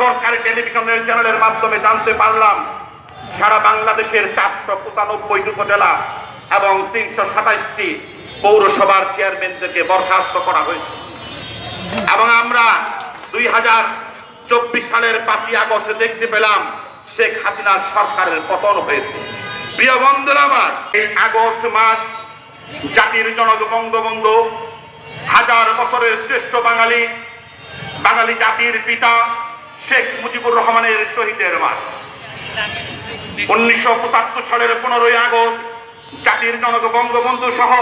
সরকারি টেলিভিশনের চ্যানেলের মাধ্যমে জানতে পারলাম, সারা বাংলাদেশের চারশো পঁচানব্বই উপজেলা এবং তিনশো সাতাইশটি পৌরসভার চেয়ারম্যানদেরকে বরখাস্ত করা হয়েছে। এবং আমরা দুই হাজার চব্বিশ সালের পাঁচই আগস্ট দেখতে পেলাম, শেখ হাসিনার সরকারের পতন হয়েছে। প্রিয় বন্ধুরা আমার, এই আগস্ট মাস জাতির জনক বঙ্গবন্ধু, হাজার বছরের শ্রেষ্ঠ বাঙালি বাঙালি জাতির পিতা শেখ মুজিবুর রহমানের শহীদের মাস। উনিশশো পঁচাত্তর সালের পনেরোই আগস্ট জাতির জনক বঙ্গবন্ধু সহ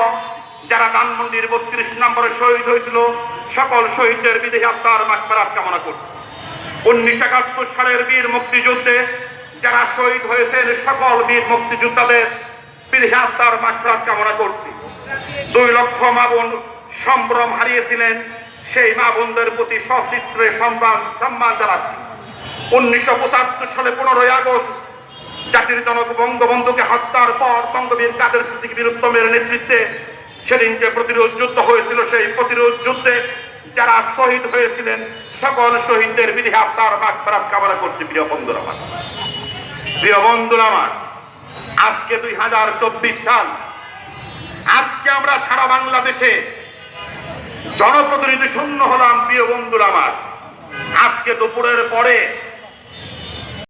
যারা ধানমন্ডির বত্রিশ নম্বরে শহীদ হয়েছিল, সকল শহীদদের বিদেহী আত্মার মাঠফেরাত কামনা করছে উনিশশো একাত্তর সালের বীর মুক্তিযুদ্ধে যারা শহীদ হয়েছেন, সকল বীর মুক্তিযোদ্ধাদের বিদেহী আত্মার মাঠফেরাত কামনা করছি। দুই লক্ষ মা বোন সম্ভ্রম হারিয়েছিলেন সেই মা বোনদের প্রতি সচিত্রে সম্মান সম্মান জানাচ্ছি। উনিশশো পঁচাত্তর সালে পনেরোই আগস্ট জাতির জনক বঙ্গবন্ধুকে হত্যার পর বঙ্গবীর কাদের সিদ্দিক বীরুত্তমের নেতৃত্বে সেদিন যে প্রতিরোধ যুদ্ধ হয়েছিল। সেই প্রতিরোধ যুদ্ধে যারা শহীদ হয়েছিলেন, সকল শহীদদের বিধি আত্মার মাগ ফেরাত কামনা করছি, প্রিয় বন্ধুরা আমার। প্রিয় বন্ধুরা আমার, আজকে দুই হাজার চব্বিশ সাল, আজকে আমরা সারা বাংলাদেশে জনপ্রতিনিধি শূন্য হলাম প্রিয় বন্ধুরা আমার। আজকে দুপুরের পরে